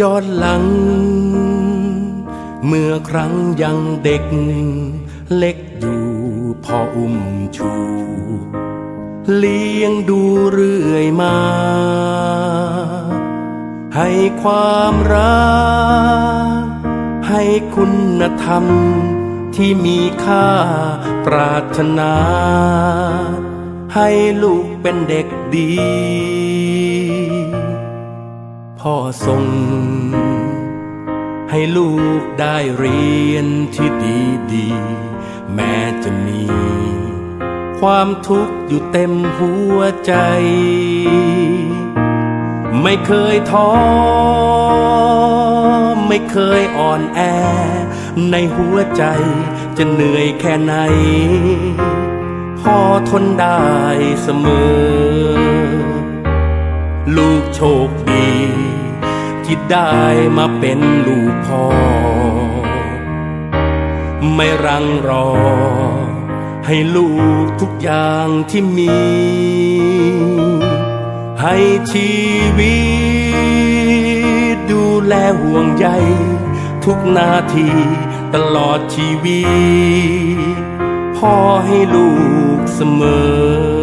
ย้อนหลัง เมื่อครั้งยังเด็ก เล็กอยู่พออุ้มชู เลี้ยงดูเรื่อยมา ให้ความรัก ให้คุณธรรมที่มีค่าปรารถนา ให้ลูกเป็นเด็กดี พ่อทรงให้ลูกได้เรียนที่ดีดีแม้จะมี ความทุกข์อยู่เต็มหัวใจ ไม่เคยท้อไม่เคยอ่อนแอ ในหัวใจจะเหนื่อยแค่ไหนพ่อทนได้เสมอ ลูกโชคดี ที่ได้มาเป็นลูกพ่อ ไม่รังรอ ให้ลูกทุกอย่างที่มี ให้ชีวิตดูแลห่วงใยทุกนาทีตลอดชีวิตพ่อให้ลูกเสมอ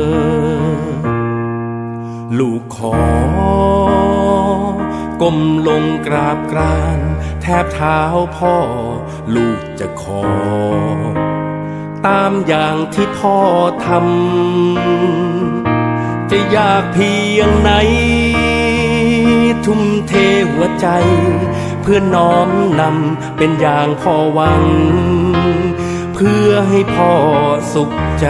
ก้มลงกราบกราน แทบเท้าพ่อ ลูกจะขอ ตามอย่างที่พ่อทำจะยากเพียงไหน ทุ่มเทหัวใจ เพื่อน้อมนำเป็นอย่างพ่อหวัง เพื่อให้พ่อสุขใจ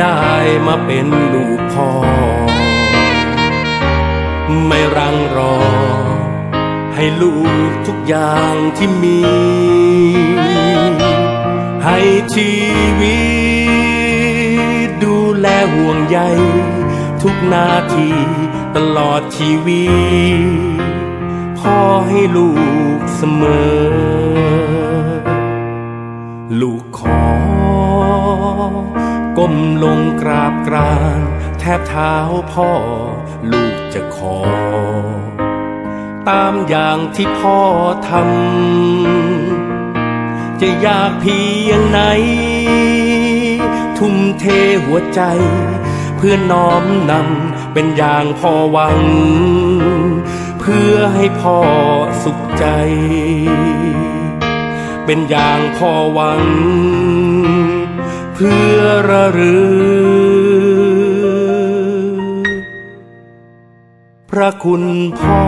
ได้มาเป็นลูกพ่อ ไม่รังรอ ให้ลูกทุกอย่างที่มี ให้ชีวิตดูแลห่วงใยทุกนาทีตลอดชีวิตพ่อให้ลูกเสมอ ลูกขอ ก้มลงกราบกรานแทบเท้าพ่อ ลูกจะขอ ตามอย่างที่พ่อทำจะยากเพียงไหน ทุ่มเทหัวใจ เพื่อน้อมนำเป็นอย่างพ่อหวัง เพื่อให้พ่อสุขใจ เป็นอย่างพ่อหวัง เพื่อระลึกพระคุณพ่อ